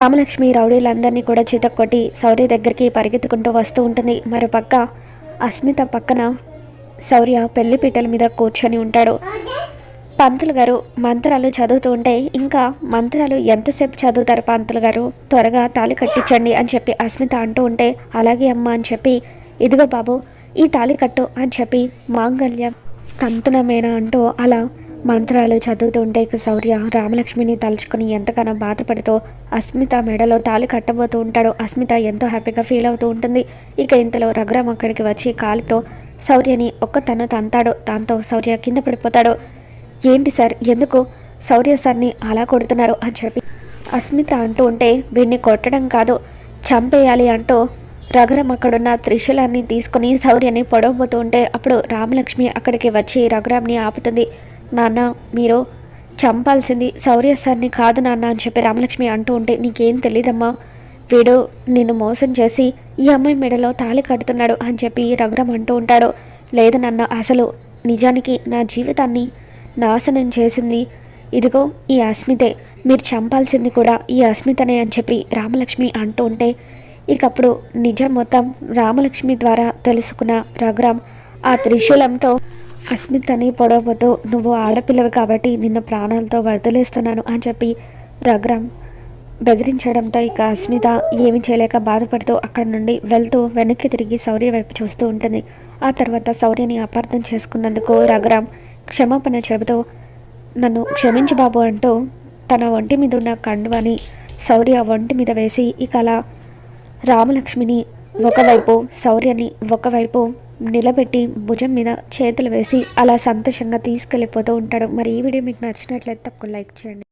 రామలక్ష్మి రౌడీలందరినీ కూడా చితక్కొట్టి శౌర్య దగ్గరికి పరిగెత్తుకుంటూ వస్తూ ఉంటుంది. మరోపక్క అస్మిత పక్కన శౌర్య పెళ్ళి పీటల మీద కూర్చొని ఉంటాడు. పంతులు గారు మంత్రాలు చదువుతూ ఉంటే ఇంకా మంత్రాలు ఎంతసేపు చదువుతారు పంతులు గారు? త్వరగా తాళి కట్టించండి అని చెప్పి అస్మిత అంటూ ఉంటే అలాగే అమ్మ అని చెప్పి ఇదిగో బాబు ఈ తాళి కట్టు అని చెప్పి మాంగల్యం కంతునమేనా అంటూ అలా మంత్రాలు చదువుతుంటే ఇక శౌర్య రామలక్ష్మిని తలుచుకుని ఎంతగానో బాధపడుతూ అస్మిత మెడలో తాళి కట్టబోతూ ఉంటాడు. అస్మిత ఎంతో హ్యాపీగా ఫీల్ అవుతూ ఉంటుంది. ఇక ఇంతలో రఘురామ్ అక్కడికి వచ్చి కాలితో శౌర్యని ఒక్క తను తంతాడు. దాంతో శౌర్య కింద పడిపోతాడు. ఏంటి సార్? ఎందుకు? శౌర్య సార్ని అలా కొడుతున్నారు అని చెప్పి అస్మిత అంటూ ఉంటే వీడిని కొట్టడం కాదు. చంపేయాలి అంటూ రఘురామ్ అక్కడున్న త్రిశూలాన్ని తీసుకుని శౌర్యని పొడవబోతూ ఉంటే అప్పుడు రామలక్ష్మి అక్కడికి వచ్చి రఘురామ్ని ఆపుతుంది. నాన్న మీరు చంపాల్సింది శౌర్య సార్ని కాదు నాన్న అని చెప్పి రామలక్ష్మి అంటూ ఉంటే నీకేం తెలీదమ్మా? వీడు నిన్ను మోసం చేసి ఈ అమ్మాయి మెడలో తాళి కడుతున్నాడు అని చెప్పి రఘురామ్ అంటూ ఉంటాడు. లేదు నాన్న అసలు నిజానికి నా జీవితాన్ని నాశనం చేసింది. ఇదిగో ఈ అస్మితే మీరు చంపాల్సింది కూడా ఈ అస్మితనే అని చెప్పి రామలక్ష్మి అంటూ ఉంటే ఇకప్పుడు నిజం మొత్తం రామలక్ష్మి ద్వారా తెలుసుకున్న రఘురామ్ ఆ త్రిశూలంతో అస్మితని పొడవతో నువ్వు ఆడపిల్లవి కాబట్టి నిన్ను ప్రాణాలతో వదిలేస్తున్నాను అని చెప్పి రఘురామ్ బెదిరించడంతో ఇక అస్మిత ఏమి చేయలేక బాధపడుతూ అక్కడి నుండి వెళ్తూ వెనక్కి తిరిగి శౌర్య వైపు చూస్తూ ఉంటుంది. ఆ తర్వాత శౌర్యని అపార్థం చేసుకున్నందుకు రఘురామ్ క్షమాపణ చెబుతూ నన్ను క్షమించు బాబు అంటూ తన ఒంటి మీద ఉన్న కండువని శౌర్య ఒంటి మీద వేసి ఇక అలా రామలక్ష్మిని ఒకవైపు శౌర్యని ఒకవైపు నిలబెట్టి భుజం మీద చేతులు వేసి అలా సంతోషంగా తీసుకెళ్ళిపోతూ ఉంటాడు. మరి ఈ వీడియో మీకు నచ్చినట్లయితే తక్కువ లైక్ చేయండి.